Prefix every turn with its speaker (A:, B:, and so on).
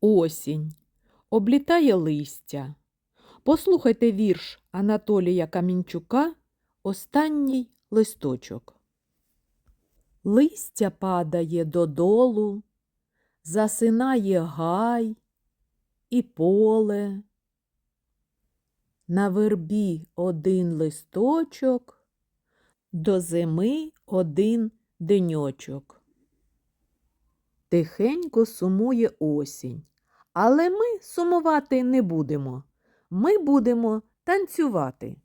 A: Осінь. Облітає листя. Послухайте вірш Анатолія Камінчука Останній листочок. Листя падає додолу, засинає гай і поле. На вербі один листочок, до зими один деньочок. Тихенько сумує осінь, але ми сумувати не будемо. Ми будемо танцювати.